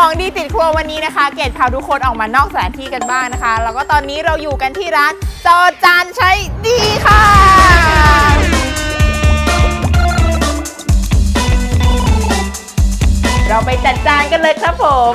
ของดีติดครัววันนี้นะคะ เกดพาทุกคนออกมานอกสถานที่กันบ้างนะคะ แล้วก็ตอนนี้เราอยู่กันที่ร้านจอจานใช้ดีค่ะเราไปจัดจานกันเลยครับผม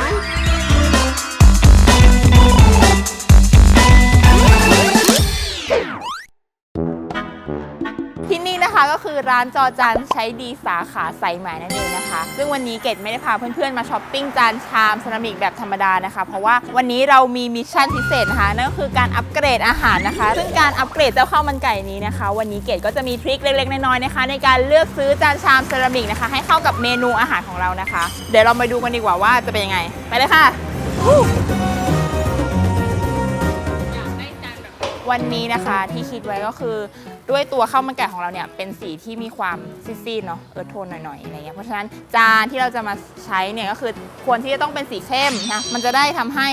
ที่นี่นะคะก็คือร้านจอจานใช้ดีสาขาสายไหมนั่นเองนะคะ ซึ่งวันนี้เกดไม่ได้พาเพื่อนๆมาช้อปปิ้งจานชามเซรามิกแบบธรรมดานะคะ เพราะว่าวันนี้เรามีมิชชั่นพิเศษนะคะนั่นก็คือการอัปเกรดอาหารนะคะ ซึ่งการอัปเกรดเจ้าข้าวมันไก่นี้นะคะ วันนี้เกดก็จะมีทริคเล็กๆน้อยๆนะคะ ในการเลือกซื้อจานชามเซรามิกนะคะ ให้เข้ากับเมนูอาหารของเรานะคะ เดี๋ยวเราไปดูกันดีกว่าว่าจะเป็นยังไง ไปเลยค่ะวันนี้นะคะที่คิดไว้ก็คือ ด้วยตัวข้าวมันไก่ของเราเนี่ยเป็นสีที่มีความซีดๆเนาะเออโทนหน่อยๆอะไรเงี้ยเพราะฉะนั้นจานที่เราจะมาใช้เนี่ยก็คือควรที่จะต้องเป็นสีเข้มนะมันจะได้ทำให้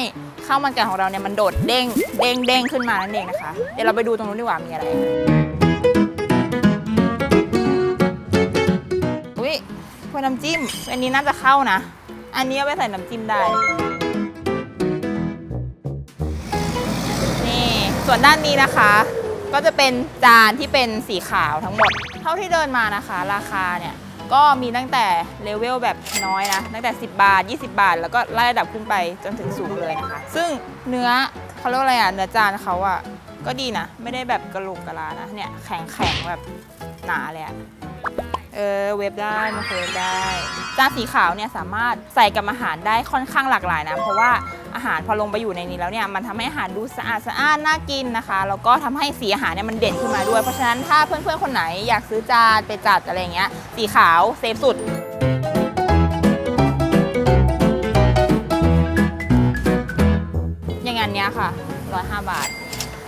ข้าวมันไก่ของเราเนี่ยมันโดดเด้งเด้งเด้งขึ้นมานั่นเองนะคะ เดี๋ยวเราไปดูตรงนู้นดีกว่ามีอะไรอุ้ยพวกน้ำจิ้ม อันนี้น่าจะเข้านะ อันนี้เอาไปใส่น้ำจิ้มได้นี่ส่วนด้านนี้นะคะ ก็จะเป็นจานที่เป็นสีขาวทั้งหมด เท่าที่เดินมานะคะ ราคาเนี่ยก็มีตั้งแต่เลเวลแบบน้อยนะ ตั้งแต่ 10 บาท 20 บาท แล้วก็ไล่ระดับขึ้นไปจนถึงสูงเลยนะคะ ซึ่งเนื้อเขาเรียกอะไรอะ เนื้อจานเขาอะก็ดีนะ ไม่ได้แบบกระโหลกกระลานะ เนี่ยแข็งแข็งแบบหนาเลยอะ ออเวฟได้มาเวฟได้จานสีขาวเนี่ยสามารถใส่กับอาหารได้ค่อนข้างหลากหลายนะ เพราะว่าอาหารพอลงไปอยู่ในนี้แล้วเนี่ยมันทำให้อาหารดูสะอาดสะอ้านน่ากินนะคะแล้วก็ทำให้สีอาหารเนี่ยมันเด่นขึ้นมาด้วย เพราะฉะนั้นถ้าเพื่อนๆคนไหนอยากซื้อจานไปจัดอะไรเงี้ยสีขาวเซฟสุดอย่างอันเนี้ยค่ะ105บาท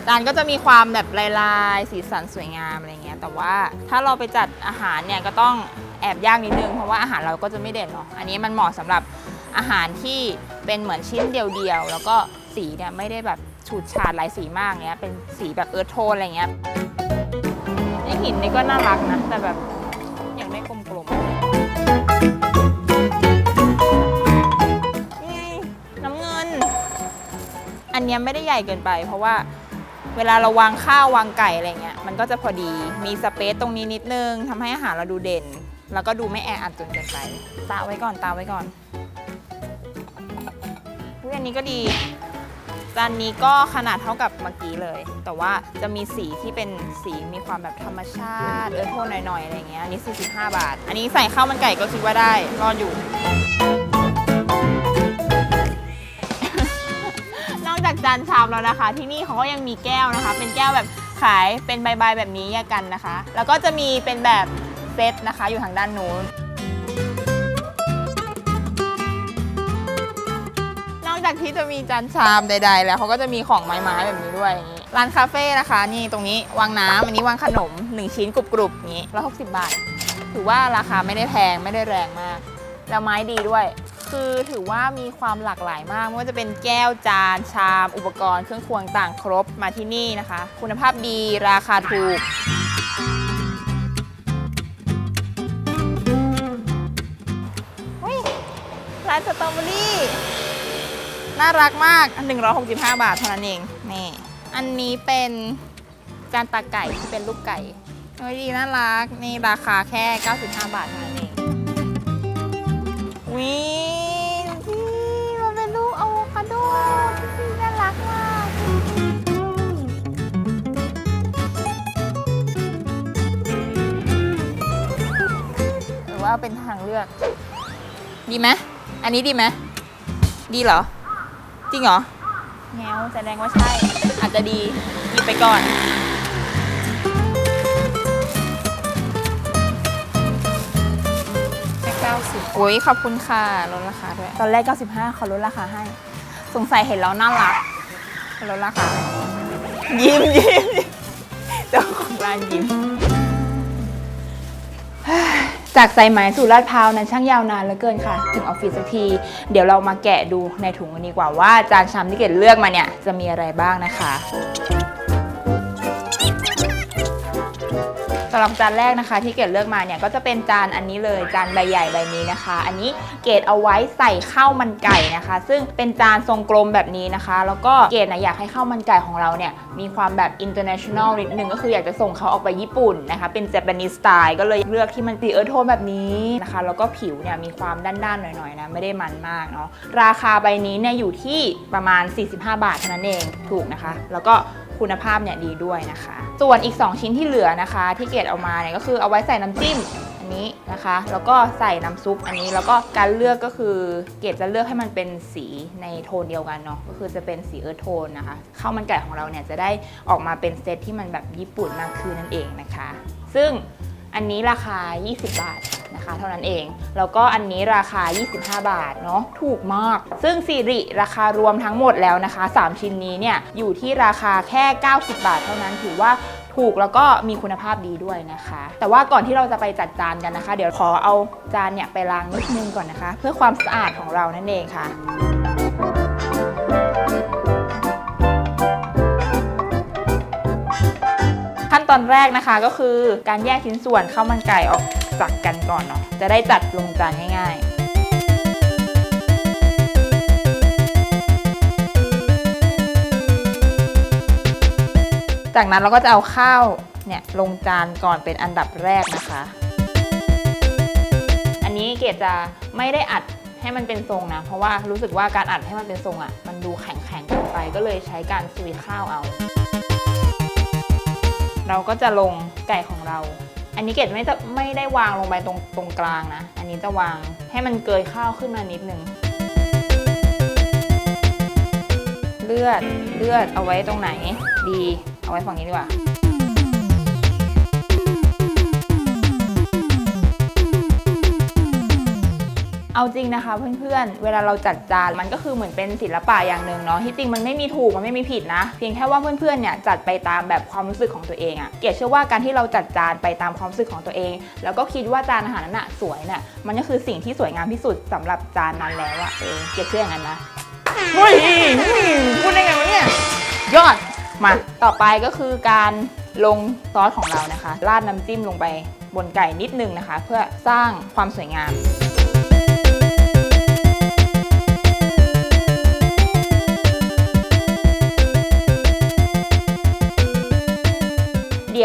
จานก็จะมีความแบบลายๆ สีสันสวยงามอะไรเงี้ย แต่ว่าถ้าเราไปจัดอาหารเนี่ยก็ต้องแอบยากนิดนึง เพราะว่าอาหารเราก็จะไม่เด่นเนาะ อันนี้มันเหมาะสำหรับอาหารที่เป็นเหมือนชิ้นเดียวๆ แล้วก็สีเนี่ยไม่ได้แบบฉูดฉาดหลายสีมากเนี้ย เป็นสีแบบเอิร์ธโทนอะไรเงี้ยไอหินนี่ก็น่ารักนะ แต่แบบอยากได้กลมๆ นี่ไงน้ำเงิน อันเนี้ยไม่ได้ใหญ่เกินไปเพราะว่า เวลาเราวางข้าววางไก่อะไรเงี้ยมันก็จะพอดีมีสเปซตรงนี้นิดนึงทำให้อาหารเราดูเด่น แล้วก็ดูไม่แออัดจนเกินไปตาไว้ก่อนตาไว้ก่อนอุ๊ยอันนี้ก็ดีจานนี้ก็ขนาดเท่ากับเมื่อกี้เลย แต่ว่าจะมีสีที่เป็นสีมีความแบบธรรมชาติเออโทนหน่อยๆอะไรเงี้ยอันนี้ 45 บาท อันนี้ใส่ข้าวมันไก่ก็คิดว่าได้รอดอยู่ จานชามแล้วนะคะ ที่นี่เขาก็ยังมีแก้วนะคะ เป็นแก้วแบบขายเป็นใบๆแบบนี้แยกกันนะคะ แล้วก็จะมีเป็นแบบเซตนะคะอยู่ทางด้านนู้นนอกจากที่จะมีจานชามใด ๆ แล้วเขาก็จะมีของไม้ๆแบบนี้ด้วยอย่างนี้ร้านคาเฟ่นะคะ นี่ตรงนี้วางน้ำอันนี้วางขนม 1 ชิ้นกรุบๆอย่างนี้ร้อยหกสิบบาท ถือว่าราคาไม่ได้แพงไม่ได้แรงมาก แล้วไม้ดีด้วย คือถือว่ามีความหลากหลายมากไม่ว่าจะเป็นแก้วจาน ชาม อุปกรณ์เครื่องครัวต่างครบมาที่นี่นะคะ คุณภาพดีราคาถูก อุ๊ยร้านสตรอเบอรี่ น่ารักมากอัน165 บาทเท่านั้นเองนี่อันนี้เป็นจานตาไก่ที่เป็นลูกไก่โอ้ยดีน่ารัก นี่ราคาแค่ 95 บาทเท่านั้น วิที่มันเป็นลูกอะโวคาโดที่น่ารักมากหรือว่าเป็นทางเลือก ดีไหมอันนี้ดีไหมดีเหรอ จริงเหรอ แงวแสดงว่าใช่ อาจจะดีหยิบไปก่อน 90โอ้ยขอบคุณค่ะลดราคาด้วย ตอนแรก 95เขาลดราคาให้ สงสัยเห็นแล้วน่ารักเขาลดราคาให้ยิ้มยิ้มยิ้มเจ้าของร้านยิ้ม จากสายไหมสู่ลาดพร้าวนั้นช่างยาวนานเหลือเกินค่ะ ถึงออฟฟิศสักที เดี๋ยวเรามาแกะดูในถุงกันดีกว่าว่าจานชามที่เกดเลือกมาเนี่ย จะมีอะไรบ้างนะคะ สำหรับจานแรกนะคะ ที่เกดเลือกมาเนี่ยก็จะเป็นจานอันนี้เลยจานใบใหญ่ใบนี้นะคะ อันนี้เกดเอาไว้ใส่ข้าวมันไก่นะคะ ซึ่งเป็นจานทรงกลมแบบนี้นะคะ แล้วก็เกดนะอยากให้ข้าวมันไก่ของเราเนี่ยมีความแบบ international นิดนึงก็คืออยากจะส่งเขาออกไปญี่ปุ่นนะคะ เป็น Japanese style ก็เลยเลือกที่มันสีเอิร์ธโทนแบบนี้นะคะ แล้วก็ผิวเนี่ยมีความด้านๆหน่อยๆนะไม่ได้มันมากเนาะราคาใบนี้เนี่ยอยู่ที่ประมาณ 45 บาทเท่านั้นเองถูกนะคะ แล้วก็ คุณภาพเนี่ยดีด้วยนะคะ ส่วนอีก 2 ชิ้นที่เหลือนะคะ ที่เกดเอามาเนี่ยก็คือเอาไว้ใส่น้ำจิ้มอันนี้นะคะ แล้วก็ใส่น้ำซุปอันนี้แล้วก็การเลือกก็คือเกดจะเลือกให้มันเป็นสีในโทนเดียวกันเนาะก็คือจะเป็นสีเอิร์ธโทนนะคะข้าวมันไก่ของเราเนี่ยจะได้ออกมาเป็นเซตที่มันแบบญี่ปุ่นมากขึ้นนั่นเองนะคะ ซึ่งอันนี้ราคา 20 บาท นะคะ เท่านั้นเอง แล้วก็อันนี้ราคา 25 บาทเนาะถูกมาก ซึ่งซีริราคารวมทั้งหมดแล้วนะคะ 3 ชิ้นนี้เนี่ยอยู่ที่ราคาแค่ 90 บาท เท่านั้นถือว่าถูกแล้วก็มีคุณภาพดีด้วยนะคะ แต่ว่าก่อนที่เราจะไปจัดจานกันนะคะ เดี๋ยวขอเอาจานเนี่ยไปล้างนิดนึงก่อนนะคะ เพื่อความสะอาดของเรานั่นเองค่ะขั้นตอนแรกนะคะก็คือการแยกชิ้นส่วนข้าวมันไก่ออก จากกันก่อนเนาะจะได้จัดลงจานง่ายๆจากนั้นเราก็จะเอาข้าวเนี่ยลงจานก่อนเป็นอันดับแรกนะคะ อันนี้เกดจะไม่ได้อัดให้มันเป็นทรงนะ เพราะว่ารู้สึกว่าการอัดให้มันเป็นทรงอะ่ะ มันดูแข็งๆเกินไปก็เลยใช้การซุยข้าวเอา เราก็จะลงไก่ของเรา อันนี้เกดไม่จะไม่ได้วางลงไปตรงตรงกลางนะ อันนี้จะวางให้มันเกยข้าวขึ้นมานิดนึง เลือดเลือดเอาไว้ตรงไหน ดี เอาไว้ฝั่งนี้ดีกว่า เอาจริงนะคะเพื่อนๆ เวลาเราจัดจานมันก็คือเหมือนเป็นศิลปะอย่างหนึ่งเนาะที่จริงมันไม่มีถูกมันไม่มีผิดนะ เพียงแค่ว่าเพื่อนๆ เนี่ยจัดไปตามแบบความรู้สึกของตัวเองอะเกดเชื่อว่าการที่เราจัดจานไปตามความรู้สึกของตัวเอง แล้วก็คิดว่าจานอาหารนั้นอะสวยเนี่ยมันก็คือสิ่งที่สวยงามที่สุดสำหรับจานนั้นแล้วอะเออเกดเชื่ออย่างนั้นนะเฮ้ยพูดได้ไงวะเนี่ยยอดมาต่อไปก็คือการลงซอสของเรานะคะ ราดน้ำจิ้มลงไปบนไก่นิดนึงนะคะ เพื่อสร้างความสวยงาม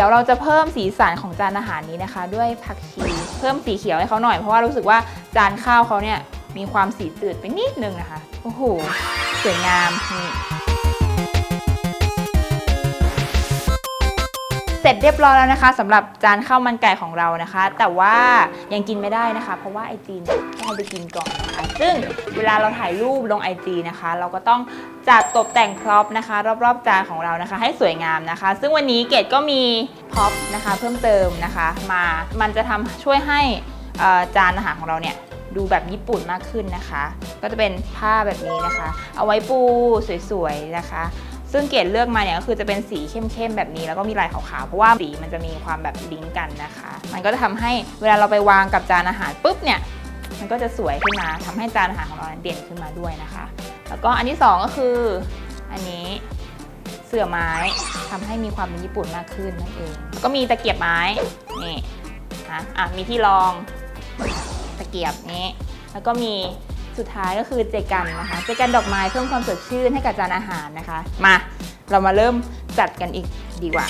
ดี๋ยวเราจะเพิ่มสีสันของจานอาหารนี้นะคะ ด้วยผักชีเพิ่มสีเขียวให้เขาหน่อยเพราะว่ารู้สึกว่าจานข้าวเขาเนี่ยมีความสีจืดไปนิดนึงนะคะโอ้โหสวยงามนี่ ร็จเรียบร้อยแล้วนะคะสำหรับจานข้าวมันไก่ของเรานะคะ แต่ว่ายังกินไม่ได้นะคะ เพราะว่าไอจีนต้องเอาไปกินก่อนนะคะซึ่งเวลาเราถ่ายรูปลง IG นะคะ เราก็ต้องจัดตกแต่งพร็อพนะคะ รอบๆจานของเรานะคะ ให้สวยงามนะคะ ซึ่งวันนี้เกดก็มีพร็อพนะคะ เพิ่มเติมนะคะ มามันจะทำช่วยให้จานอาหารของเราเนี่ยดูแบบญี่ปุ่นมากขึ้นนะคะ ก็จะเป็นผ้าแบบนี้นะคะ เอาไว้ปูสวยๆนะคะ ซึ่งเกดเลือกมาเนี่ยก็คือจะเป็นสีเข้มๆแบบนี้ แล้วก็มีลายขาวๆ เพราะว่าสีมันจะมีความแบบลิงก์กันนะคะ มันก็จะทำให้เวลาเราไปวางกับจานอาหารปุ๊บเนี่ย มันก็จะสวยขึ้นมาทำให้จานอาหารของเราเด่นขึ้นมาด้วยนะคะ แล้วก็อันที่สองก็คืออันนี้เสื่อไม้ทำให้มีความเป็นญี่ปุ่นมากขึ้นนั่นเองแล้วก็มีตะเกียบไม้นี่นะอะมีที่รองตะเกียบนี้ แล้วก็มี สุดท้ายก็คือเจกันนะคะ เจกันดอกไม้เพิ่มความสดชื่นให้กับจานอาหารนะคะ มา เรามาเริ่มจัดกันอีกดีกว่า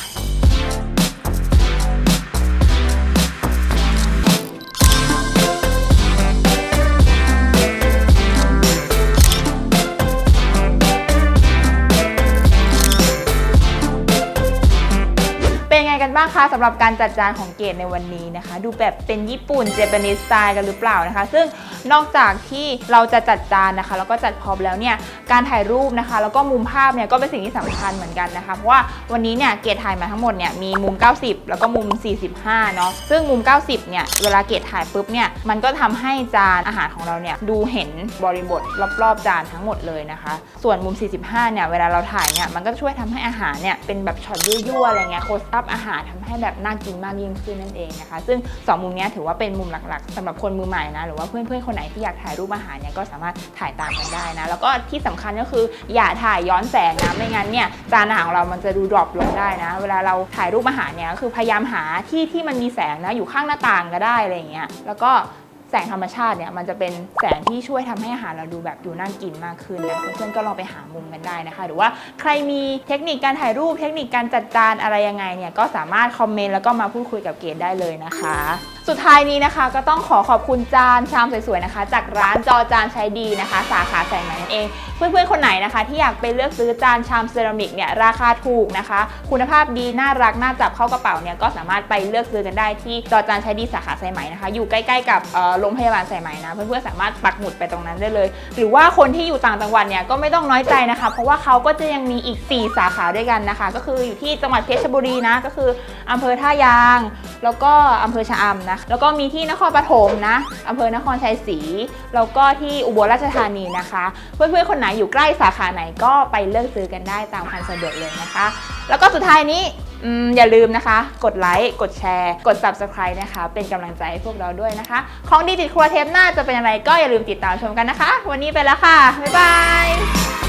บ้างคะสำหรับการจัดจานของเกดในวันนี้นะคะ ดูแบบเป็นญี่ปุ่นเจแปนิสสไตล์กันหรือเปล่านะคะ ซึ่งนอกจากที่เราจะจัดจานนะคะ แล้วก็จัดพร็อพแล้วเนี่ยการถ่ายรูปนะคะ แล้วก็มุมภาพเนี่ยก็เป็นสิ่งที่สำคัญเหมือนกันนะคะเพราะว่าวันนี้เนี่ยเกดถ่ายมาทั้งหมดเนี่ยมีมุม 90 แล้วก็มุม 45เนาะซึ่งมุม 90เนี่ยเวลาเกดถ่ายปุ๊บเนี่ยมันก็ทำให้จานอาหารของเราเนี่ยดูเห็นบริบทรอบๆจานทั้งหมดเลยนะคะ ส่วนมุม 45เนี่ยเวลาเราถ่ายเนี่ยมันก็ช่วยทำให้อาหารเนี่ยเป็นแบบช็อตยั่วๆอะไรเงี้ยโคสอัพอาหารทำให้แบบน่ากินมากยิ่งขึ้นนั่นเองนะคะ ซึ่งสองมุมนี้ถือว่าเป็นมุมหลักๆสำหรับคนมือใหม่นะหรือว่าเพื่อนๆคนไหนที่อยากถ่ายรูปอาหารเนี่ยก็สามารถถ่ายตามกันได้นะ แล้วก็ที่สำคัญก็คืออย่าถ่ายย้อนแสงนะไม่งั้นเนี่ยจานอาหารของเรามันจะดูดรอปลงได้นะ เวลาเราถ่ายรูปอาหารเนี่ยก็คือพยายามหาที่ที่มันมีแสงนะอยู่ข้างหน้าต่างก็ได้อะไรอย่างเงี้ยแล้วก็ แสงธรรมชาติเนี่ยมันจะเป็นแสงที่ช่วยทำให้อาหารเราดูแบบดูน่ากินมากขึ้นนะเพื่อนๆก็ลองไปหามุมกันได้นะคะ หรือว่าใครมีเทคนิคการถ่ายรูปเทคนิคการจัดจานอะไรยังไงเนี่ยก็สามารถคอมเมนต์แล้วก็มาพูดคุยกับเกดได้เลยนะคะ สุดท้ายนี้นะคะก็ต้องขอขอบคุณจานชามสวยๆนะคะ จากร้านจอจานใช้ดีนะคะ สาขาแสงไหมนั่นเองเพื่อนๆคนไหนนะคะ ที่อยากไปเลือกซื้อจานชามเซรามิกเนี่ยราคาถูกนะคะ คุณภาพดีน่ารักน่าจับเข้ากระเป๋าเนี่ยก็สามารถไปเลือกซื้อกันได้ที่จอจานใช้ดีสาขาสายไหมนะคะ อยู่ใกล้ๆกับโรงพยาบาลสายไหมนะเพื่อนๆสามารถปักหมุดไปตรงนั้นได้เลย หรือว่าคนที่อยู่ต่างจังหวัดเนี่ยก็ไม่ต้องน้อยใจนะคะ เพราะว่าเขาก็จะยังมีอีก 4 สาขาด้วยกันนะคะ ก็คืออยู่ที่จังหวัดเพชรบุรีนะก็คืออำเภอท่ายาง แล้วก็อำเภอชะอำนะแล้วก็มีที่นครปฐมนะอำเภอนครชัยศรีแล้วก็ที่อุบลราชธานีนะคะ เพื่อนๆคนไหนอยู่ใกล้สาขาไหนก็ไปเลือกซื้อกันได้ตามความสะดวกเลยนะคะ แล้วก็สุดท้ายนี้ อย่าลืมนะคะ กดไลค์กดแชร์ กด subscribe นะคะ เป็นกำลังใจให้พวกเราด้วยนะคะ ของดีติดครัวเทปหน้าจะเป็นอะไรก็อย่าลืมติดตามชมกันนะคะ วันนี้ไปแล้วค่ะ บ๊ายบาย